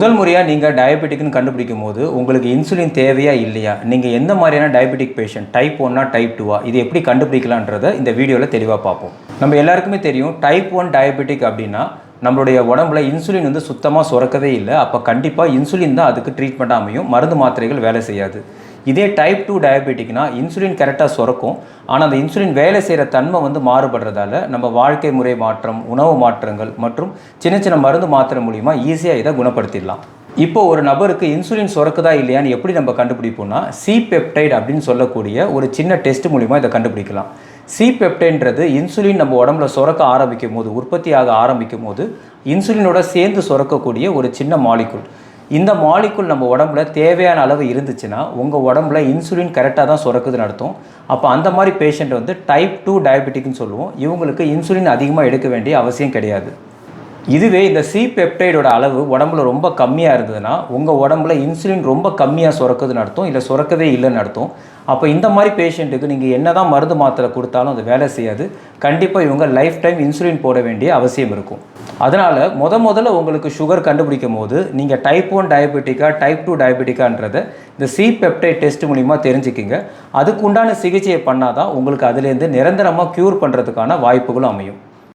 முதல் முறையாக நீங்கள் டயபெட்டிக்னு கண்டுபிடிக்கும் போது உங்களுக்கு இன்சுலின் தேவையா இல்லையா? நீங்கள் எந்த மாதிரியான டயபெட்டிக் பேஷண்ட் டைப் ஒன்னா டைப் டூவா இது எப்படி கண்டுபிடிக்கலான்றதை இந்த வீடியோவில் தெளிவாக பார்ப்போம். நம்ம எல்லாருக்குமே தெரியும் டைப் ஒன் டயபெட்டிக் அப்படின்னா நம்மளுடைய உடம்புல இன்சுலின் வந்து சுத்தமாக சுரக்கவே இல்லை. அப்போ கண்டிப்பாக இன்சுலின் தான் அதுக்கு ட்ரீட்மெண்ட் அமையும். மருந்து மாத்திரைகள் வேலை செய்யாது. இதே டைப் டூ டயபெட்டிக்னா இன்சுலின் கரெக்டாக சுரக்கும். ஆனால் அந்த இன்சுலின் வேலை செய்கிற தன்மை வந்து மாறுபடுறதால நம்ம வாழ்க்கை முறை மாற்றம் உணவு மாற்றங்கள் மற்றும் சின்ன சின்ன மருந்து மாத்திரை மூலிமா ஈஸியாக இதை குணப்படுத்திடலாம். இப்போ ஒரு நபருக்கு இன்சுலின் சுரக்குதா இல்லையான்னு எப்படி நம்ம கண்டுபிடிப்போம்னா சி பெப்டைட் அப்படின்னு சொல்லக்கூடிய ஒரு சின்ன டெஸ்ட் மூலிமா இதை கண்டுபிடிக்கலாம். சி பெப்டைன்றது இன்சுலின் நம்ம உடம்புல சுரக்க ஆரம்பிக்கும் போது உற்பத்தியாக ஆரம்பிக்கும் போது இன்சுலினோட சேர்ந்து சுரக்கக்கூடிய ஒரு சின்ன மாலிகுல் இந்த மாலிக்குல் நம்ம உடம்புல தேவையான அளவு இருந்துச்சுன்னா உங்கள் உடம்புல இன்சுலின் கரெக்டாக தான் சுரக்குதுன்னு அர்த்தம். அப்போ அந்த மாதிரி பேஷண்ட் வந்து டைப் டூ டயபெட்டிக்னு சொல்லுவோம். இவங்களுக்கு இன்சுலின் அதிகமாக எடுக்க வேண்டிய அவசியம் கிடையாது. இதுவே இந்த சி பெப்டைடோட அளவு உடம்புல ரொம்ப கம்மியாக இருந்ததுன்னா உங்கள் உடம்புல இன்சுலின் ரொம்ப கம்மியாக சுரக்குதுன்னு அர்த்தம். இல்லை சுரக்கவே இல்லைன்னு அர்த்தம். அப்போ இந்த மாதிரி பேஷண்ட்டுக்கு நீங்கள் என்ன தான் மருந்து மாத்திரை கொடுத்தாலும் அது வேலை செய்யாது. கண்டிப்பாக இவங்க லைஃப் டைம் இன்சுலின் போட வேண்டிய அவசியம் இருக்கும். அதனால் முத முதல்ல உங்களுக்கு சுகர் கண்டுபிடிக்கும் போது நீங்கள் டைப் ஒன் டயபெட்டிக்கா டைப் டூ டயபெட்டிக்கான்றதை இந்த சி பெப்டைட் டெஸ்ட் மூலிமா தெரிஞ்சுக்கிங்க. அதுக்கு உண்டான சிகிச்சையை பண்ணால் தான் உங்களுக்கு அதுலேருந்து நிரந்தரமாக க்யூர் பண்ணுறதுக்கான வாய்ப்புகளும் அமையும்.